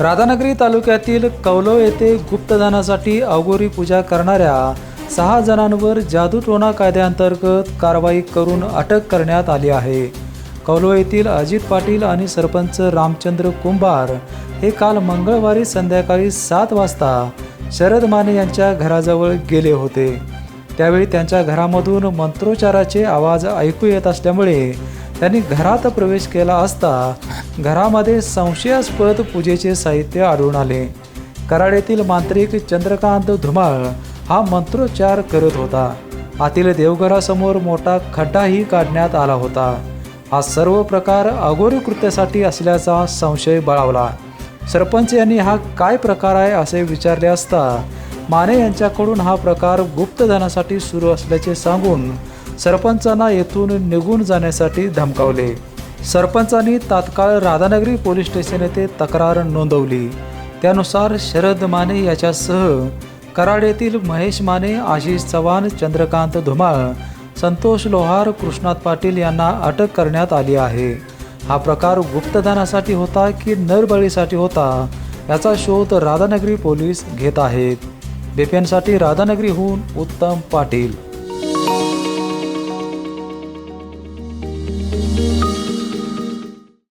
राधानगरी तालुक्यातील कौलव येथे गुप्तदानासाठी अवघोरी पूजा करणाऱ्या सहा जणांवर जादूटोणा कायद्याअंतर्गत कारवाई करून अटक करण्यात आली आहे. कौलव येथील अजित पाटील आणि सरपंच रामचंद्र कुंभार हे काल मंगळवारी संध्याकाळी सात वाजता शरद माने यांच्या घराजवळ गेले होते. त्यावेळी त्यांच्या घरामधून मंत्रोच्चाराचे आवाज ऐकू येत असल्यामुळे त्यांनी घरात प्रवेश केला असता घरामध्ये संशयास्पद पूजेचे साहित्य आढळून आले. कराड येथील मांत्रिक चंद्रकांत धुमाळ हा मंत्रोच्चार करत होता. आतील देवघरासमोर मोठा खड्डाही काढण्यात आला होता. हा सर्व प्रकार अघोरी कृत्यासाठी असल्याचा संशय बळावला. सरपंच यांनी हा काय प्रकार आहे असे विचारले असता माने यांच्याकडून हा प्रकार गुप्तधनासाठी सुरू असल्याचे सांगून सरपंचांना येथून निघून जाण्यासाठी धमकावले. सरपंचांनी तात्काळ राधानगरी पोलीस स्टेशन येथे तक्रार नोंदवली. त्यानुसार शरद माने याच्यासह कराड येथील महेश माने आशिष चव्हाण चंद्रकांत धुमाळ संतोष लोहार कृष्णात पाटील यांना अटक करण्यात आली आहे. हा प्रकार गुप्तदानासाठी होता की नरबळीसाठी होता याचा शोध राधानगरी पोलीस घेत आहेत. बेपेनसाठी राधानगरीहून उत्तम पाटील